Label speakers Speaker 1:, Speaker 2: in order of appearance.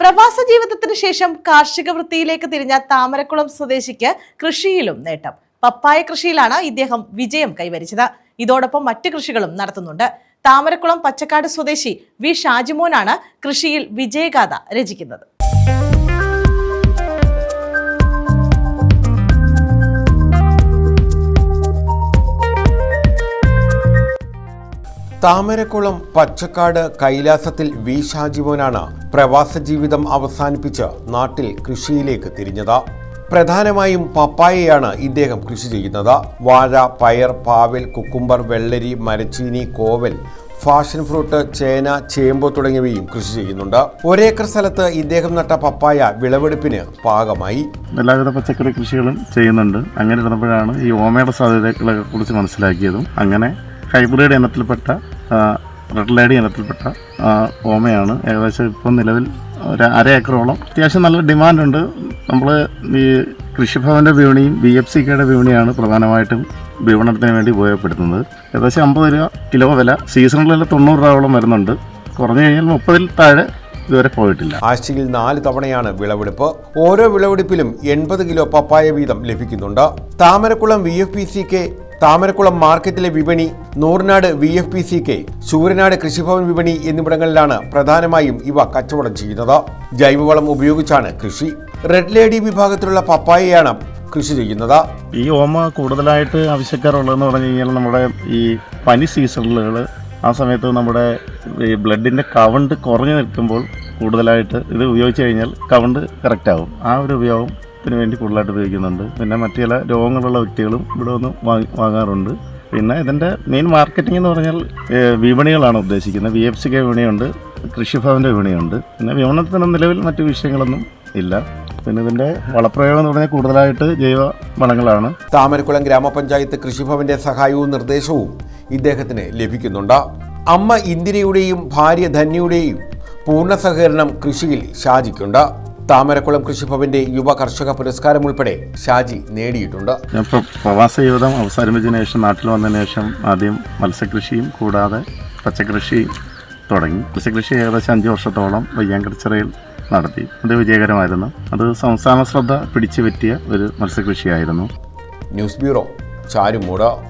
Speaker 1: പ്രവാസ ജീവിതത്തിന് ശേഷം കാർഷിക വൃത്തിയിലേക്ക് തിരിഞ്ഞ താമരക്കുളം സ്വദേശിക്ക് കൃഷിയിലും നേട്ടം. പപ്പായ കൃഷിയിലാണ് ഇദ്ദേഹം വിജയം കൈവരിച്ചത്. ഇതോടൊപ്പം മറ്റു കൃഷികളും നടത്തുന്നുണ്ട്. താമരക്കുളം പച്ചക്കാട് സ്വദേശി വി ഷാജിമോനാണ് കൃഷിയിൽ വിജയഗാഥ രചിക്കുന്നത്.
Speaker 2: താമരക്കുളം പച്ചക്കാട് കൈലാസത്തിൽ വി ഷാജിമോനാണ് പ്രവാസ ജീവിതം അവസാനിപ്പിച്ച് നാട്ടിൽ കൃഷിയിലേക്ക് തിരിഞ്ഞത്. പ്രധാനമായും പപ്പായയാണ് ഇദ്ദേഹം കൃഷി ചെയ്യുന്നത്. വാഴ പയർ പാവൽ കുക്കുംബർ വെള്ളരി മരച്ചീനി കോവൽ ഫാഷൻ ഫ്രൂട്ട് ചേന ചേമ്പ് തുടങ്ങിയവയും കൃഷി ചെയ്യുന്നുണ്ട്. ഒരേക്കർ സ്ഥലത്ത് ഇദ്ദേഹം നട്ട പപ്പായ വിളവെടുപ്പിന് പാകമായി.
Speaker 3: എല്ലാവിധ പച്ചക്കറി കൃഷികളും ചെയ്യുന്നുണ്ട്. അങ്ങനെ ഇരുന്നപ്പോഴാണ് ഈ ഓമയുടെ സാധ്യതകളെ കുറിച്ച് മനസ്സിലാക്കിയതും. അങ്ങനെ ഹൈബ്രിഡ് ഇനത്തിൽപ്പെട്ട റെഡ് ലേഡി ഇനത്തിൽപ്പെട്ട ഓമയാണ്. ഏകദേശം ഇപ്പോൾ നിലവിൽ ഒരു അര ഏക്കറോളം. അത്യാവശ്യം നല്ല ഡിമാൻഡുണ്ട്. നമ്മൾ ഈ കൃഷിഭവന്റെ വിപണിയും ബി എഫ് സി കെയുടെ വിപണിയാണ് പ്രധാനമായിട്ടും വിപണനത്തിന് വേണ്ടി ഉപയോഗപ്പെടുത്തുന്നത്. ഏകദേശം അമ്പത് രൂപ കിലോ വില. സീസണിലെല്ലാം തൊണ്ണൂറ് രൂപയോളം വരുന്നുണ്ട്. കുറഞ്ഞു കഴിഞ്ഞാൽ മുപ്പതിൽ താഴെ ഇതുവരെ പോയിട്ടില്ല.
Speaker 2: ആഴ്ചയിൽ നാല് തവണയാണ് വിളവെടുപ്പ്. ഓരോ വിളവെടുപ്പിലും എൺപത് കിലോ പപ്പായ വീതം ലഭിക്കുന്നുണ്ട്. Thamarakulam V F P C K Thamarakulam മാർക്കറ്റിലെ വിപണി Nooranad V F P C K Sooranad Krishibhavan വിപണി എന്നിവിടങ്ങളിലാണ് പ്രധാനമായും ഇവ കച്ചവടം ചെയ്യുന്നത്. ജൈവവളം ഉപയോഗിച്ചാണ് കൃഷി. റെഡ് ലേഡി വിഭാഗത്തിലുള്ള പപ്പായയാണ് കൃഷി ചെയ്യുന്നത്.
Speaker 3: ഈ ഓമ കൂടുതലായിട്ട് ആവശ്യക്കാരുള്ളതെന്ന് പറഞ്ഞു കഴിഞ്ഞാൽ നമ്മുടെ ഈ പനി സീസണുകൾ ആ സമയത്ത് നമ്മുടെ ഈ ബ്ലഡിന്റെ കവണ്ട് കുറഞ്ഞു നിൽക്കുമ്പോൾ കൂടുതലായിട്ട് ഇത് ഉപയോഗിച്ച് കഴിഞ്ഞാൽ കവണ്ട് കറക്റ്റ് ആവും ആ ഒരു ഉപയോഗത്തിന് വേണ്ടി കൂടുതലായിട്ട് ഉപയോഗിക്കുന്നുണ്ട്. പിന്നെ മറ്റു ചില രോഗങ്ങളുള്ള വ്യക്തികളും ഇവിടെ വന്ന് വാങ്ങി വാങ്ങാറുണ്ട്. പിന്നെ ഇതിന്റെ മെയിൻ മാർക്കറ്റിംഗ് എന്ന് പറഞ്ഞാൽ വിപണികളാണ് ഉദ്ദേശിക്കുന്നത്. വി എഫ് സി കെ വിപണിയുണ്ട് കൃഷിഭവന്റെ വിപണിയുണ്ട്. പിന്നെ വിപണത്തിന് നിലവിൽ മറ്റു വിഷയങ്ങളൊന്നും ഇല്ല. പിന്നെ ഇതിന്റെ വളപ്രയോഗം എന്ന് പറഞ്ഞാൽ കൂടുതലായിട്ട് ജൈവ വളങ്ങളാണ്.
Speaker 2: താമരക്കുളം ഗ്രാമപഞ്ചായത്ത് കൃഷിഭവന്റെ സഹായവും നിർദ്ദേശവും ഇദ്ദേഹത്തിന് ലഭിക്കുന്നുണ്ട്. അമ്മ ഇന്ദിരയുടെയും ഭാര്യ ധന്യയുടെയും പൂർണ സഹകരണം കൃഷിയിൽ ഷാജിക്കുണ്ട്. താമരക്കുളം കൃഷിഭവന്റെ യുവ കർഷക പുരസ്കാരം ഉൾപ്പെടെ ഷാജി നേടിയിട്ടുണ്ട്.
Speaker 3: ഞാൻ പ്രവാസ ജീവിതം അവസാനിപ്പിച്ചതിന് ശേഷം നാട്ടിൽ വന്നതിന് ശേഷം ആദ്യം മത്സ്യകൃഷിയും കൂടാതെ പച്ചക്കൃഷി തുടങ്ങി. മത്സ്യകൃഷി ഏകദേശം അഞ്ച് വർഷത്തോളം വയ്യാങ്കടിച്ചിറയിൽ നടത്തി. അത് വിജയകരമായിരുന്നു. അത് സംസ്ഥാന ശ്രദ്ധ പിടിച്ചു പറ്റിയ ഒരു മത്സ്യകൃഷിയായിരുന്നു.
Speaker 2: News bureau Charummood.